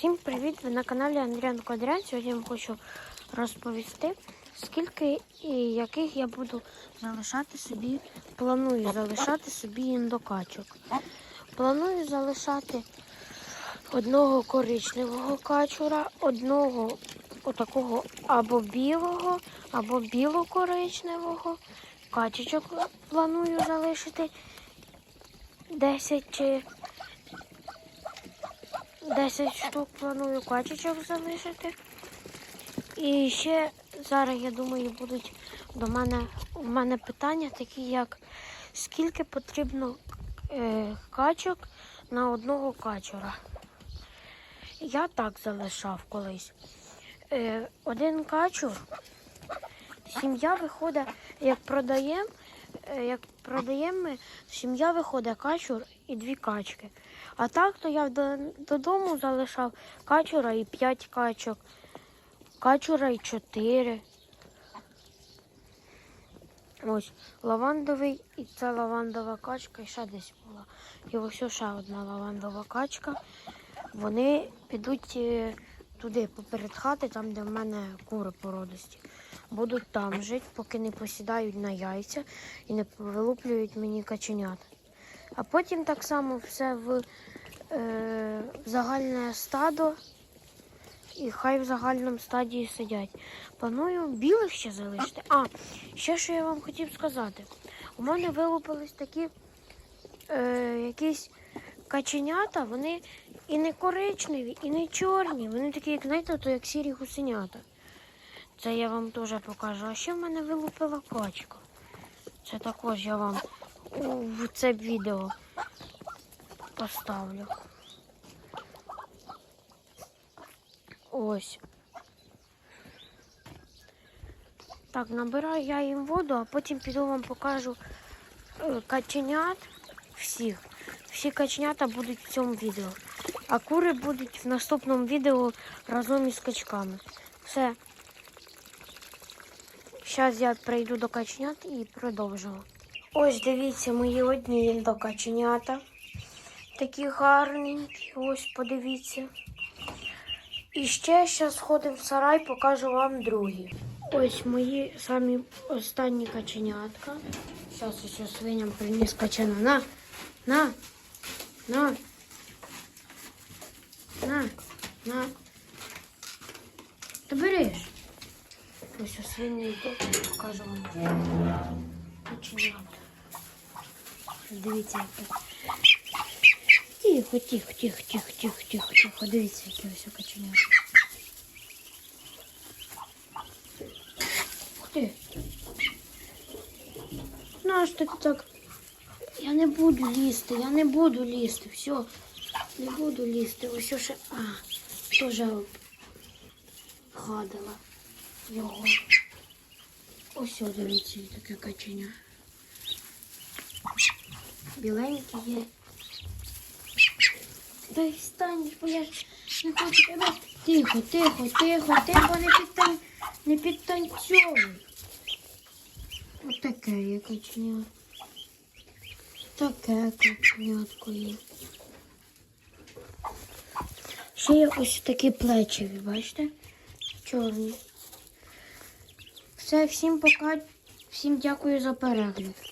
Всім привіт! Ви на каналі Андріан Квадрян. Сьогодні я вам хочу розповісти, скільки і яких я буду залишати собі, планую залишати собі індокачок. Планую залишати одного коричневого качура, одного отакого або білого, або біло-коричневого. Качечок планую залишити 10 чи 10 штук планую качечок залишити. І ще зараз, я думаю, будуть до мене у мене питання такі, як скільки потрібно е, качок на одного качура. Я так залишав колись. Е, один качур, сім'я виходить, як продаємо, як продаємо ми, сім'я виходить качур і дві качки. А так то я додому залишав качура і п'ять качок, качура і чотири. Ось лавандовий і це лавандова качка, і ще десь була. І ось ще одна лавандова качка. Вони підуть е, туди, поперед хати, там, де в мене кури породисті. Будуть там жити, поки не посідають на яйця і не вилуплюють мені каченят. А потім так само все в, е, загальне стадо. І хай в загальному стадії сидять. Планую білих ще залишити. А, ще що я вам хотів сказати. У мене вилупились такі е, якісь каченята, вони і не коричневі, і не чорні. Вони такі, як знаєте, то як сірі гусенята. Це я вам теж покажу. А ще в мене вилупила качка. Це також я вам в це відео поставлю. Ось. Так, набираю я їм воду, а потім піду вам покажу е, каченят всіх. Всі каченята будуть в цьому відео. А кури будуть в наступному відео разом із качками. Все. Зараз я прийду до каченят і продовжу. Ось дивіться мої одні індокаченята. Такі гарненькі. Ось подивіться. І ще зараз сходимо в сарай, покажу вам другі. Ось мої самі останні каченятка. Зараз ось свиням приніс качана. На, на, на, на, на. Ти береш. Ось у свині йду, покажу вам. Каченята. Дивіться, які. Тихо, тихо, тихо, тихо, тихо, тихо, тихо. Дивіться, які ось каченята. Ух ти. Ну, аж ти так. Я не буду лізти, я не буду лізти. Все, не буду лізти. Ось ще. А, теж гадала його. Ось, дивіться, таке каченя. Біленьке є. Дай встань, бо я не хочу тебе. Тихо, тихо, тихо, тихо, не підтан... не підтанцьовуй. Отаке є каченя. Таке каченятко є. Ще є ось такі плечеві, бачите? Чорні. Все, всім пока. Всім дякую за перегляд.